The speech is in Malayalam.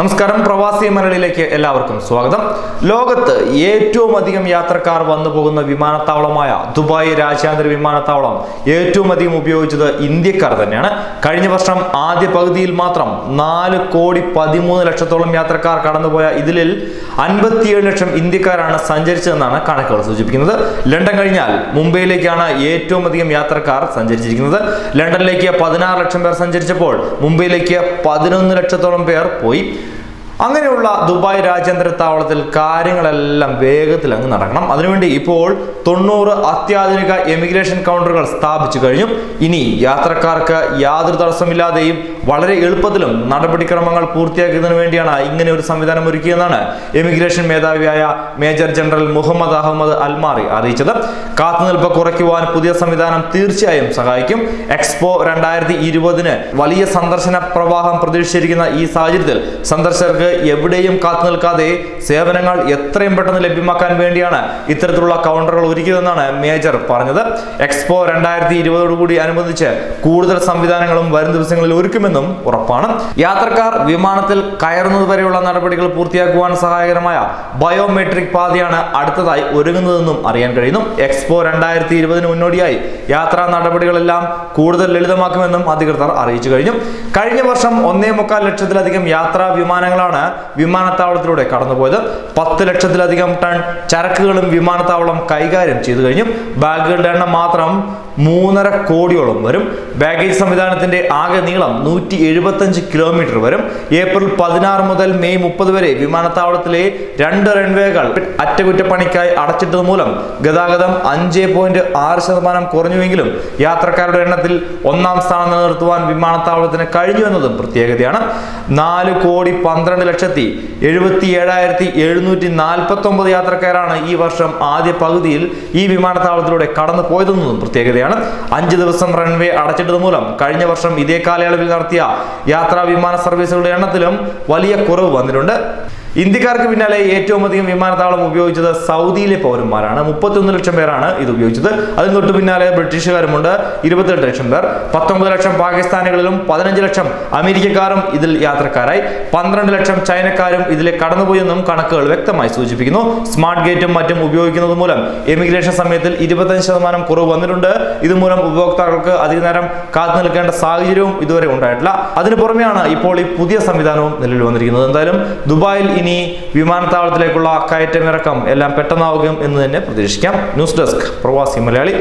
നമസ്കാരം. പ്രവാസി മലയാളിയിലേക്ക് എല്ലാവർക്കും സ്വാഗതം. ലോകത്ത് ഏറ്റവും അധികം യാത്രക്കാർ വന്നു പോകുന്ന വിമാനത്താവളമായ ദുബായ് രാജ്യാന്തര വിമാനത്താവളം ഏറ്റവും അധികം ഉപയോഗിച്ചത് ഇന്ത്യക്കാർ തന്നെയാണ്. കഴിഞ്ഞ വർഷം ആദ്യ പകുതിയിൽ മാത്രം നാല് കോടി പതിമൂന്ന് ലക്ഷത്തോളം യാത്രക്കാർ കടന്നുപോയ ഇതിൽ അൻപത്തിയേഴ് ലക്ഷം ഇന്ത്യക്കാരാണ് സഞ്ചരിച്ചതെന്നാണ് കണക്കുകൾ സൂചിപ്പിക്കുന്നത്. ലണ്ടൻ കഴിഞ്ഞാൽ മുംബൈയിലേക്കാണ് ഏറ്റവും അധികം യാത്രക്കാർ സഞ്ചരിച്ചിരിക്കുന്നത്. ലണ്ടനിലേക്ക് പതിനാറ് ലക്ഷം പേർ സഞ്ചരിച്ചപ്പോൾ മുംബൈയിലേക്ക് പതിനൊന്ന് ലക്ഷത്തോളം പേർ പോയി. അങ്ങനെയുള്ള ദുബായ് രാജ്യാന്തര താവളത്തിൽ കാര്യങ്ങളെല്ലാം വേഗത്തിൽ അങ്ങ് നടക്കണം. അതിനുവേണ്ടി ഇപ്പോൾ തൊണ്ണൂറ് അത്യാധുനിക എമിഗ്രേഷൻ കൗണ്ടറുകൾ സ്ഥാപിച്ചു കഴിഞ്ഞു. ഇനി യാത്രക്കാർക്ക് യാതൊരു തടസ്സമില്ലാതെയും വളരെ എളുപ്പത്തിലും നടപടിക്രമങ്ങൾ പൂർത്തിയാക്കുന്നതിന് വേണ്ടിയാണ് ഇങ്ങനെ ഒരു സംവിധാനം ഒരുക്കിയെന്നാണ് emigration മേധാവിയായ major general Mohammed Ahmed Almarri അറിയിച്ചത്. കാത്തുനിൽപ്പ് കുറയ്ക്കുവാൻ പുതിയ സംവിധാനം തീർച്ചയായും സഹായിക്കും. എക്സ്പോ രണ്ടായിരത്തി ഇരുപതിന് വലിയ സന്ദർശന പ്രവാഹം പ്രതീക്ഷിച്ചിരിക്കുന്ന ഈ സാഹചര്യത്തിൽ സന്ദർശകർക്ക് എവിടെയും കാത്തു നിൽക്കാതെ സേവനങ്ങൾ എത്രയും പെട്ടെന്ന് ലഭ്യമാക്കാൻ വേണ്ടിയാണ് ഇത്തരത്തിലുള്ള കൗണ്ടറുകൾ ഒരുക്കിയതെന്നാണ് മേജർ പറഞ്ഞത്. എക്സ്പോ രണ്ടായിരത്തി ഇരുപതോടുകൂടി അനുബന്ധിച്ച് കൂടുതൽ സംവിധാനങ്ങളും വരും ദിവസങ്ങളിൽ ഒരുക്കുമെന്നും ഉറപ്പാണ്. യാത്രക്കാർ വിമാനത്തിൽ കയറുന്നത് വരെയുള്ള നടപടികൾ പൂർത്തിയാക്കുവാൻ സഹായകരമായ ബയോമെട്രിക് പാതയാണ് അടുത്തതായി ഒരുങ്ങുന്നതെന്നും അറിയാൻ കഴിയുന്നു. എക്സ്പോ രണ്ടായിരത്തി ഇരുപതിന് മുന്നോടിയായി യാത്രാ നടപടികളെല്ലാം കൂടുതൽ ലളിതമാക്കുമെന്നും അധികൃതർ അറിയിച്ചു കഴിഞ്ഞു. കഴിഞ്ഞ വർഷം ഒന്നേ മുക്കാൽ ലക്ഷത്തിലധികം യാത്രാ വിമാനങ്ങളാണ് വിമാനത്താവളത്തിലൂടെ കടന്നുപോയത്. പത്ത് ലക്ഷത്തിലധികം ടൺ ചരക്കുകളും വിമാനത്താവളം കൈകാര്യം ചെയ്തു കഴിഞ്ഞു. ബാഗുകളുടെ എണ്ണം മാത്രം മൂന്നര കോടിയോളം വരും. ബാഗേജ് സംവിധാനത്തിന്റെ ആകെ നീളം നൂറ്റി എഴുപത്തഞ്ച് കിലോമീറ്റർ വരും. ഏപ്രിൽ പതിനാറ് മുതൽ മെയ് മുപ്പത് വരെ വിമാനത്താവളത്തിലെ രണ്ട് റൺവേകൾ അറ്റകുറ്റപ്പണിക്കായി അടച്ചിട്ടത് മൂലം ഗതാഗതം അഞ്ച് പോയിന്റ് ആറ് ശതമാനം കുറഞ്ഞുവെങ്കിലും യാത്രക്കാരുടെ എണ്ണത്തിൽ ഒന്നാം സ്ഥാനം നിലനിർത്തുവാൻ വിമാനത്താവളത്തിന് കഴിഞ്ഞു എന്നതും പ്രത്യേകതയാണ്. നാല് കോടി പന്ത്രണ്ട് ലക്ഷത്തി എഴുപത്തി ഏഴായിരത്തി എഴുന്നൂറ്റി നാൽപ്പത്തി ഒമ്പത് യാത്രക്കാരാണ് ഈ വർഷം ആദ്യ പകുതിയിൽ ഈ വിമാനത്താവളത്തിലൂടെ കടന്നു പോയതെന്നതും പ്രത്യേകതയാണ് അഞ്ച് ദിവസം റൺവേ അടച്ചിട്ടത് മൂലം കഴിഞ്ഞ വർഷം ഇതേ കാലയളവിൽ നടത്തിയ യാത്രാ വിമാന സർവീസുകളുടെ എണ്ണത്തിലും വലിയ കുറവ് വന്നിട്ടുണ്ട്. ഇന്ത്യക്കാർക്ക് പിന്നാലെ ഏറ്റവും അധികം വിമാനത്താവളം ഉപയോഗിച്ചത് സൗദിയിലെ പൗരന്മാരാണ്. മുപ്പത്തിയൊന്ന് ലക്ഷം പേരാണ് ഇത് ഉപയോഗിച്ചത്. അതിന് തൊട്ട് പിന്നാലെ ബ്രിട്ടീഷുകാരുമുണ്ട്. ഇരുപത്തെട്ട് ലക്ഷം പേർ. പത്തൊമ്പത് ലക്ഷം പാകിസ്ഥാനികളിലും പതിനഞ്ച് ലക്ഷം അമേരിക്കക്കാരും ഇതിൽ യാത്രക്കാരായി. പന്ത്രണ്ട് ലക്ഷം ചൈനക്കാരും ഇതിലെ കടന്നുപോയെന്നും കണക്കുകൾ വ്യക്തമായി സൂചിപ്പിക്കുന്നു. സ്മാർട്ട് ഗേറ്റും മറ്റും ഉപയോഗിക്കുന്നത് മൂലം എമിഗ്രേഷൻ സമയത്തിൽ ഇരുപത്തഞ്ച് ശതമാനം കുറവ് വന്നിട്ടുണ്ട്. ഇതുമൂലം ഉപഭോക്താക്കൾക്ക് അധിക നേരം കാത്തു നിൽക്കേണ്ട സാഹചര്യവും ഇതുവരെ ഉണ്ടായിട്ടില്ല. അതിനു പുറമെയാണ് ഇപ്പോൾ ഈ പുതിയ സംവിധാനവും നിലവിൽ വന്നിരിക്കുന്നത്. എന്തായാലും ദുബായിൽ ഇനി വിമാനത്താവളത്തിലേക്കുള്ള കയറ്റമിറക്കം എല്ലാം പെട്ടെന്നാവുകയും എന്ന് തന്നെ പ്രതീക്ഷിക്കാം. ന്യൂസ് ഡെസ്ക് പ്രവാസി മലയാളി.